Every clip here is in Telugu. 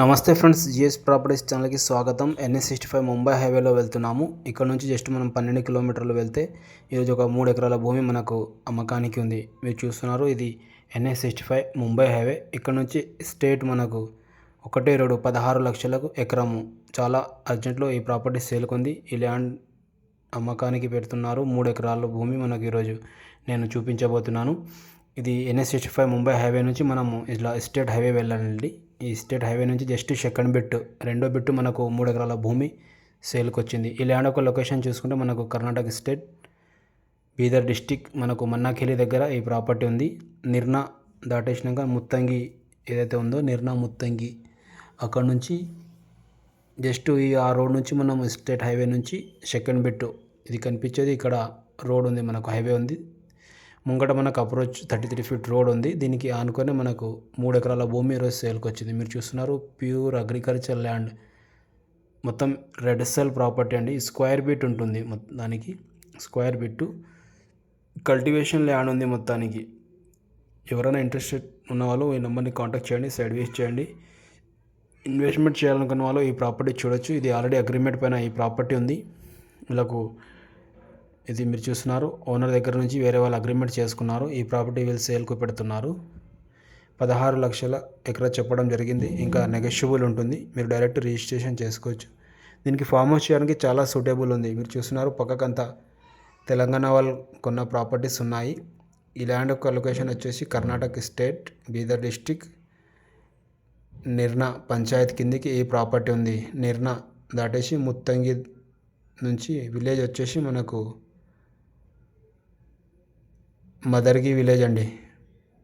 నమస్తే ఫ్రెండ్స్ జిఎస్ ప్రాపర్టీస్ ఛానల్కి స్వాగతం. ఎన్ఎస్ సిక్స్టీ ఫైవ్ ముంబై హైవేలో వెళ్తున్నాము. ఇక్కడ నుంచి జస్ట్ మనం పన్నెండు కిలోమీటర్లు వెళ్తే ఈరోజు ఒక మూడు ఎకరాల భూమి మనకు అమ్మకానికి ఉంది. మీరు చూస్తున్నారు ఇది NS sixty five Mumbai highway. ఇక్కడ నుంచి స్టేట్ మనకు ఒకటే రెండు పదహారు లక్షలకు ఎకరము. చాలా అర్జెంట్లో ఈ ప్రాపర్టీ సేల్కొంది ఈ ల్యాండ్ అమ్మకానికి పెడుతున్నారు. మూడు ఎకరాల భూమి మనకు ఈరోజు నేను చూపించబోతున్నాను. ఇది NS sixty five Mumbai highway నుంచి మనము ఇలా స్టేట్ హైవే వెళ్ళాలండి. ఈ స్టేట్ హైవే నుంచి జస్ట్ సెకండ్ బిట్ రెండో బిట్ మనకు మూడు ఎకరాల భూమి సేల్కి వచ్చింది ఈ ల్యాండ్ ఒక లొకేషన్ చూసుకుంటే మనకు కర్ణాటక స్టేట్ బీదర్ డిస్టిక్ మనకు మన్నాఖిలి దగ్గర ఈ ప్రాపర్టీ ఉంది. నిర్నా దాటేసినాక ముత్తంగి ఏదైతే ఉందో నిర్నా ముత్తంగి అక్కడ నుంచి జస్ట్ ఈ ఆ రోడ్ నుంచి మనం స్టేట్ హైవే నుంచి సెకండ్ బిట్టు. ఇది కనిపించేది ఇక్కడ రోడ్ ఉంది మనకు హైవే ఉంది. ముంగట మనకు approach thirty three feet road ఉంది. దీనికి ఆనుకొని మనకు మూడు ఎకరాల భూమి ఈరోజు సేల్కి వచ్చింది. మీరు చూస్తున్నారు ప్యూర్ అగ్రికల్చర్ ల్యాండ్ మొత్తం రెడ్ సెల్ ప్రాపర్టీ అండి. స్క్వేర్ బిట్ ఉంటుంది దానికి స్క్వేర్ బిట్టు కల్టివేషన్ ల్యాండ్ ఉంది మొత్తానికి. ఎవరైనా ఇంట్రెస్టెడ్ ఉన్న వాళ్ళు ఈ నెంబర్ని కాంటాక్ట్ చేయండి సైడ్ వేస్ చేయండి. ఇన్వెస్ట్మెంట్ చేయాలనుకున్న వాళ్ళు ఈ ప్రాపర్టీ చూడొచ్చు. ఇది ఆల్రెడీ అగ్రిమెంట్ పైన ఈ ప్రాపర్టీ ఉంది. వీళ్ళకు ఇది మీరు చూస్తున్నారు. ఓనర్ దగ్గర నుంచి వేరే వాళ్ళు అగ్రిమెంట్ చేసుకున్నారు. ఈ ప్రాపర్టీ వీళ్ళు సేల్కు పెడుతున్నారు. పదహారు లక్షల ఎకరా చెప్పడం జరిగింది. ఇంకా నెగోషియబుల్ ఉంటుంది. మీరు డైరెక్ట్ రిజిస్ట్రేషన్ చేసుకోవచ్చు. దీనికి ఫామ్ హౌస్ చేయడానికి చాలా సూటబుల్ ఉంది. మీరు చూస్తున్నారు పక్కకంతా తెలంగాణ వాళ్ళు కొన్న ప్రాపర్టీస్ ఉన్నాయి. ఈ ల్యాండ్ యొక్క లొకేషన్ వచ్చేసి కర్ణాటక స్టేట్ బీదర్ డిస్టిక్ నిర్నా పంచాయత్ కిందికి ఈ ప్రాపర్టీ ఉంది. నిర్ణ దాటేసి ముత్తంగి నుంచి విలేజ్ వచ్చేసి మనకు మదర్గి విలేజ్ అండి.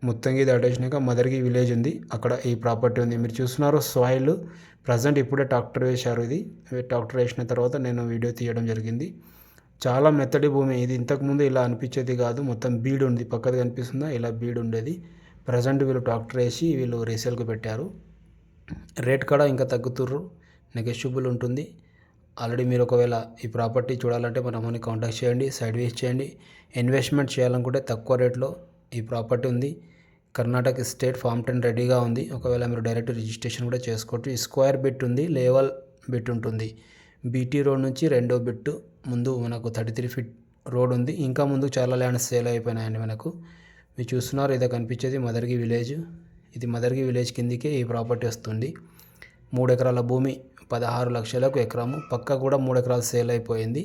ముత్తంగి దాటేసినాక మదర్గి విలేజ్ ఉంది. అక్కడ ఈ ప్రాపర్టీ ఉంది. మీరు చూస్తున్నారు సాయిల్ ప్రజెంట్ ఇప్పుడే ట్రాక్టర్ వేశారు ఇది. ట్రాక్టర్ వేసిన తర్వాత నేను వీడియో తీయడం జరిగింది. చాలా మెత్తడి భూమి. ఇది ఇంతకుముందు ఇలా అనిపించేది కాదు. మొత్తం బీడ్ ఉంది. పక్కది కనిపిస్తుందా? ఇలా బీడ్ ఉండేది. ప్రజెంట్ వీళ్ళు ట్రాక్టర్ వేసి వీళ్ళు రీసేల్కి పెట్టారు. రేట్ కూడా ఇంకా తగ్గుతుర్రు. నెగెషియబుల్ ఉంటుంది. ఆల్రెడీ మీరు ఒకవేళ ఈ ప్రాపర్టీ చూడాలంటే మన అమ్మని కాంటాక్ట్ చేయండి సైడ్ వేస్ చేయండి. ఇన్వెస్ట్మెంట్ చేయాలనుకుంటే తక్కువ రేట్లో ఈ ప్రాపర్టీ ఉంది. కర్ణాటక స్టేట్ ఫామ్ టెన్ రెడీగా ఉంది. ఒకవేళ మీరు డైరెక్ట్ రిజిస్ట్రేషన్ కూడా చేసుకోవచ్చు. స్క్వేర్ బిట్ ఉంది లేవల్ బిట్ ఉంటుంది. బీటీ రోడ్ నుంచి రెండో బిట్ ముందు మనకు థర్టీ త్రీ ఫీట్ రోడ్ ఉంది. ఇంకా ముందు చాలా ల్యాండ్స్ సేల్ అయిపోయినాయండి మనకు. మీరు చూస్తున్నారు ఇదే కనిపించేది మదర్గి విలేజ్. ఇది మదర్గి విలేజ్ కిందికే ఈ ప్రాపర్టీ వస్తుంది. మూడు ఎకరాల భూమి పదహారు లక్షలకు ఎకరము పక్క కూడా మూడు ఎకరాలు సేల్ అయిపోయింది.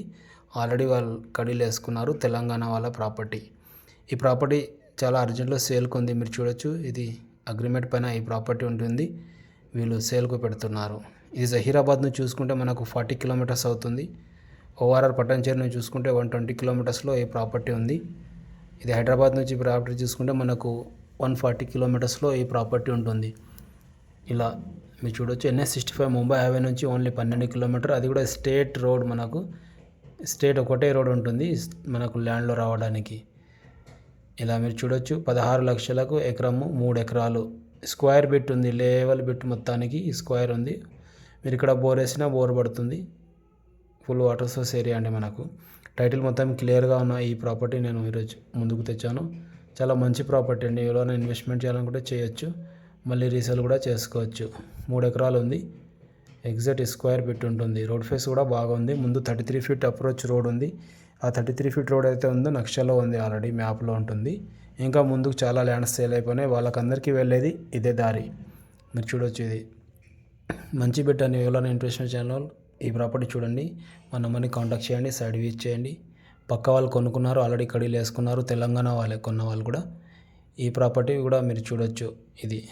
ఆల్రెడీ వాళ్ళు కడీలు వేసుకున్నారు తెలంగాణ వాళ్ళ ప్రాపర్టీ. ఈ ప్రాపర్టీ చాలా అర్జెంట్లో సేల్కి ఉంది మీరు చూడొచ్చు. ఇది అగ్రిమెంట్ పైన ఈ ప్రాపర్టీ ఉంటుంది. వీళ్ళు సేల్కు పెడుతున్నారు. ఇది జహీరాబాద్ నుంచి చూసుకుంటే మనకు ఫార్టీ కిలోమీటర్స్ అవుతుంది. ఓఆర్ఆర్ పట్టణచేరు నుంచి చూసుకుంటే వన్ ట్వంటీ కిలోమీటర్స్లో ఈ ప్రాపర్టీ ఉంది. ఇది హైదరాబాద్ నుంచి ప్రాపర్టీ చూసుకుంటే మనకు వన్ ఫార్టీ కిలోమీటర్స్లో ఈ ప్రాపర్టీ ఉంటుంది. ఇలా మీరు చూడొచ్చు. NS sixty five Mumbai highway నుంచి ఓన్లీ పన్నెండు కిలోమీటర్. అది కూడా స్టేట్ రోడ్ మనకు. స్టేట్ ఒకటే రోడ్ ఉంటుంది మనకు ల్యాండ్లో రావడానికి. ఇలా మీరు చూడొచ్చు. పదహారు లక్షలకు ఎకరము మూడు ఎకరాలు. స్క్వేర్ బిట్ ఉంది. లేవల్ బిట్ మొత్తానికి స్క్వేర్ ఉంది. మీరు ఇక్కడ బోర్ వేసినా బోర్ పడుతుంది. ఫుల్ వాటర్ సోర్స్ ఏరియా అండి మనకు. టైటిల్ మొత్తం క్లియర్గా ఉన్న ఈ ప్రాపర్టీ నేను ఈరోజు ముందుకు తెచ్చాను. చాలా మంచి ప్రాపర్టీ అండి. ఎవరైనా ఇన్వెస్ట్మెంట్ చేయాలనుకుంటే చేయొచ్చు. మళ్ళీ రీసేల్ కూడా చేసుకోవచ్చు. మూడు ఎకరాలు ఉంది. ఎగ్జాక్ట్ స్క్వేర్ బిట్ ఉంటుంది. రోడ్ ఫేస్ కూడా బాగుంది. ముందు thirty three feet approach road ఉంది. ఆ థర్టీ త్రీ ఫీట్ రోడ్ అయితే ఉందో. నక్షలో ఉంది ఆల్రెడీ మ్యాప్లో ఉంటుంది. ఇంకా ముందుకు చాలా ల్యాండ్స్ సేల్ అయిపోయినాయి. వాళ్ళకందరికీ వెళ్ళేది ఇదే దారి. మీరు చూడొచ్చు ఇది. మంచి బిట్ అని ఎవరైనా ఇంట్రెస్ట్ ఛానల్ ఈ ప్రాపర్టీ చూడండి. మన నెంబర్ని కాంటాక్ట్ చేయండి. సైడ్ వీచ్ చేయండి పక్క వాళ్ళు కొనుక్కున్నారు. ఆల్రెడీ కడీలు వేసుకున్నారు తెలంగాణ వాళ్ళే కొన్న వాళ్ళు కూడా ఈ ప్రాపర్టీ కూడా మీరు చూడొచ్చు. ఇది.